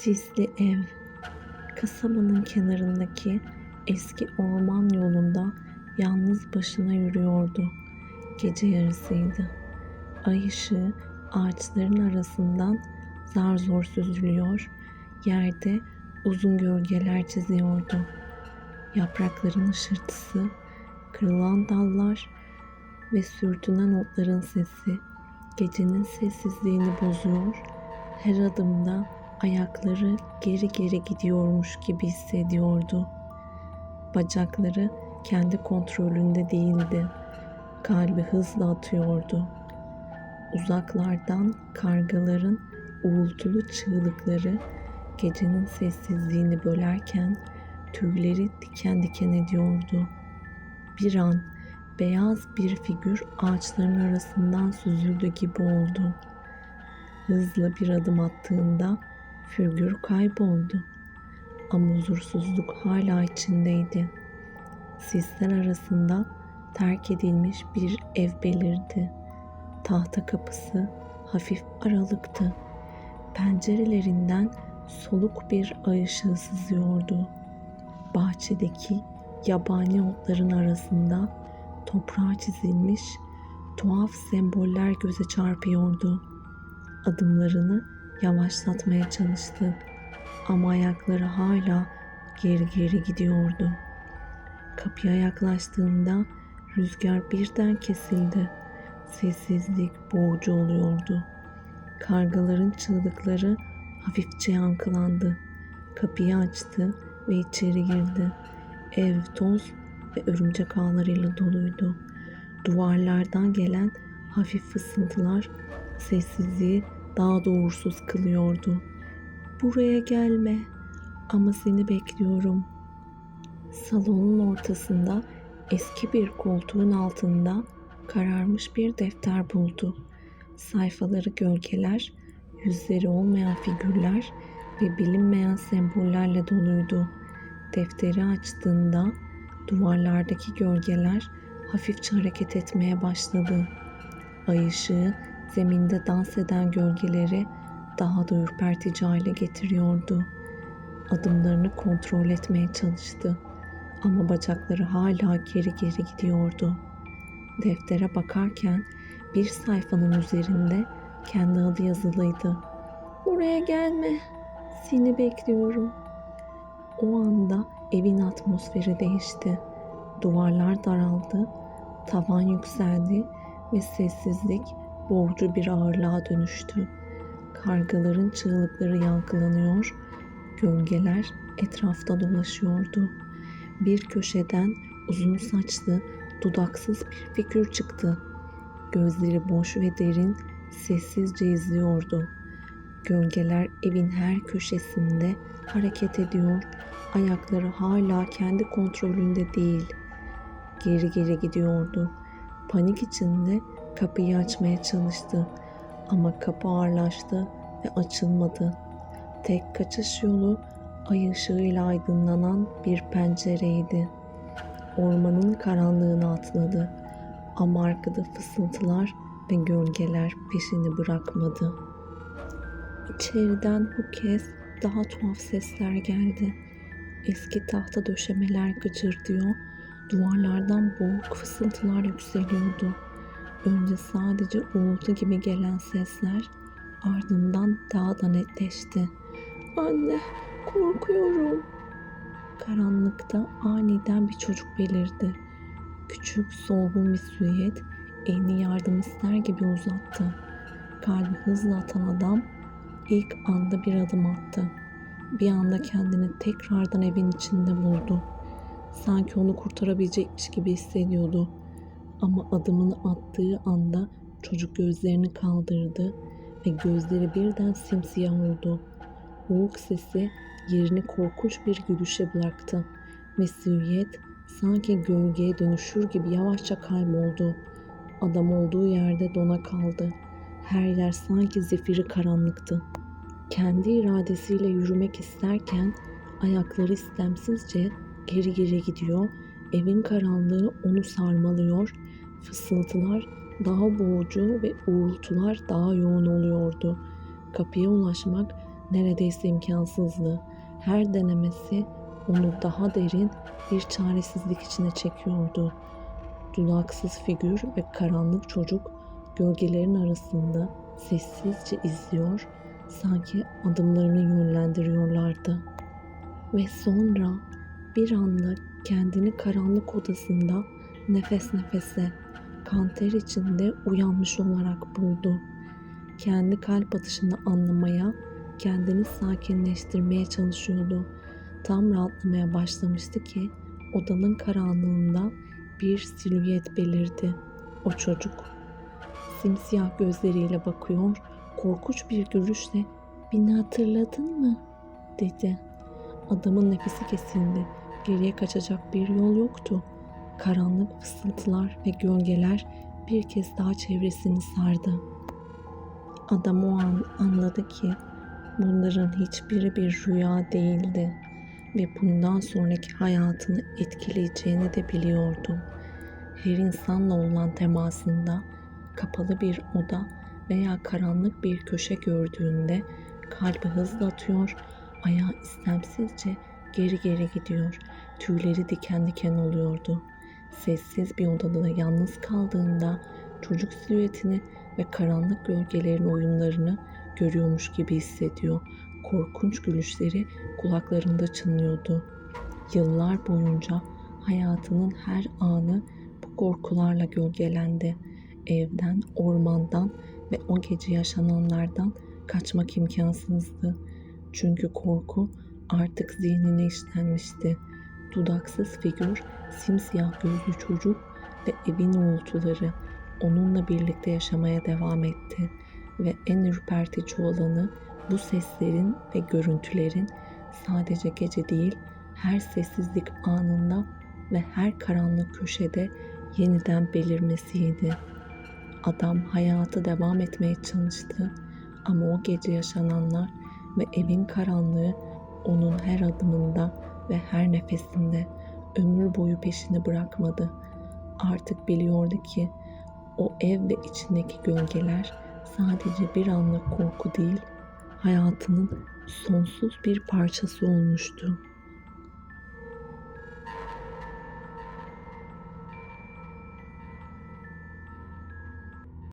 Sisli ev. Kasabanın kenarındaki eski orman yolunda yalnız başına yürüyordu. Gece yarısıydı. Ay ışığı ağaçların arasından zar zor süzülüyor, yerde uzun gölgeler çiziyordu. Yaprakların ışırtısı, kırılan dallar ve sürtünen otların sesi gecenin sessizliğini bozuyor, her adımda ayakları geri geri gidiyormuş gibi hissediyordu. Bacakları kendi kontrolünde değildi. Kalbi hızla atıyordu. Uzaklardan kargaların uğultulu çığlıkları gecenin sessizliğini bölerken tüyleri diken diken ediyordu. Bir an beyaz bir figür ağaçların arasından süzüldü gibi oldu. Hızlı bir adım attığında figür kayboldu. Ama huzursuzluk hala içindeydi. Sisler arasında terk edilmiş bir ev belirdi. Tahta kapısı hafif aralıktı. Pencerelerinden soluk bir ay ışığı sızıyordu. Bahçedeki yabani otların arasında toprağa çizilmiş tuhaf semboller göze çarpıyordu. Adımlarını yavaşlatmaya çalıştı ama ayakları hala geri geri gidiyordu. Kapıya yaklaştığında rüzgar birden kesildi. Sessizlik boğucu oluyordu. Kargaların çığlıkları hafifçe yankılandı. Kapıyı açtı ve içeri girdi. Ev toz ve örümcek ağlarıyla doluydu. Duvarlardan gelen hafif fısıltılar sessizliği daha da uğursuz kılıyordu. Buraya gelme ama seni bekliyorum. Salonun ortasında eski bir koltuğun altında kararmış bir defter buldu. Sayfaları gölgeler, yüzleri olmayan figürler ve bilinmeyen sembollerle doluydu. Defteri açtığında duvarlardaki gölgeler hafifçe hareket etmeye başladı. Ay ışığı zeminde dans eden gölgeleri daha da ürpertici hale getiriyordu. Adımlarını kontrol etmeye çalıştı ama bacakları hala geri geri gidiyordu. Deftere bakarken bir sayfanın üzerinde kendi adı yazılıydı. Buraya gelme, seni bekliyorum. O anda evin atmosferi değişti. Duvarlar daraldı, tavan yükseldi ve sessizlik boğucu bir ağırlığa dönüştü. Kargaların çığlıkları yankılanıyor, gölgeler etrafta dolaşıyordu. Bir köşeden uzun saçlı, dudaksız bir figür çıktı. Gözleri boş ve derin, sessizce izliyordu. Gölgeler evin her köşesinde hareket ediyor, ayakları hala kendi kontrolünde değil. Geri geri gidiyordu. Panik içinde kapıyı açmaya çalıştı ama kapı ağırlaştı ve açılmadı. Tek kaçış yolu ay ışığıyla aydınlanan bir pencereydi. Ormanın karanlığına atladı ama arkada fısıltılar ve gölgeler peşini bırakmadı. İçeriden bu kez daha tuhaf sesler geldi. Eski tahta döşemeler gıcırdıyor, duvarlardan boğuk fısıltılar yükseliyordu. Önce sadece uğultu gibi gelen sesler ardından daha da netleşti. Anne, korkuyorum. Karanlıkta aniden bir çocuk belirdi. Küçük, solgun bir silüet elini yardım ister gibi uzattı. Kalbi hızla atan adam ilk anda bir adım attı. Bir anda kendini tekrardan evin içinde buldu. Sanki onu kurtarabilecekmiş gibi hissediyordu. Ama adımını attığı anda çocuk gözlerini kaldırdı ve gözleri birden simsiyah oldu. Boğuk sesi yerini korkunç bir gülüşe bıraktı ve silüet sanki gölgeye dönüşür gibi yavaşça kayboldu. Adam olduğu yerde dona kaldı. Her yer sanki zifiri karanlıktı. Kendi iradesiyle yürümek isterken ayakları istemsizce geri geri gidiyor, evin karanlığı onu sarmalıyor, fısıltılar daha boğucu ve uğultular daha yoğun oluyordu. Kapıya ulaşmak neredeyse imkansızdı. Her denemesi onu daha derin bir çaresizlik içine çekiyordu. Dudaksız figür ve karanlık çocuk gölgelerin arasında sessizce izliyor, sanki adımlarını yönlendiriyorlardı. Ve sonra bir anda kendini karanlık odasında nefes nefese, kanter içinde uyanmış olarak buldu. Kendi kalp atışını anlamaya, kendini sakinleştirmeye çalışıyordu. Tam rahatlamaya başlamıştı ki odanın karanlığında bir silüet belirdi. O çocuk. Simsiyah gözleriyle bakıyor, korkunç bir gülüşle "Beni hatırladın mı?" dedi. Adamın nefesi kesildi. Geriye kaçacak bir yol yoktu. Karanlık fısıltılar ve gölgeler bir kez daha çevresini sardı. Adam o an anladı ki bunların hiçbiri bir rüya değildi ve bundan sonraki hayatını etkileyeceğini de biliyordu. Her insanla olan temasında kapalı bir oda veya karanlık bir köşe gördüğünde kalbi hızla atıyor, ayağı istemsizce geri geri gidiyor, tüyleri diken diken oluyordu. Sessiz bir odada da yalnız kaldığında çocuk silüetini ve karanlık gölgelerin oyunlarını görüyormuş gibi hissediyor. Korkunç gülüşleri kulaklarında çınlıyordu. Yıllar boyunca hayatının her anı bu korkularla gölgelendi. Evden, ormandan ve o gece yaşananlardan kaçmak imkansızdı. Çünkü korku artık zihnine işlenmişti. Dudaksız figür, simsiyah gözlü çocuk ve evin uğultuları onunla birlikte yaşamaya devam etti ve en ürpertici olanı bu seslerin ve görüntülerin sadece gece değil her sessizlik anında ve her karanlık köşede yeniden belirmesiydi. Adam hayata devam etmeye çalıştı ama o gece yaşananlar ve evin karanlığı onun her adımında ve her nefesinde ömür boyu peşini bırakmadı. Artık biliyordu ki o ev ve içindeki gölgeler sadece bir anlık korku değil, hayatının sonsuz bir parçası olmuştu.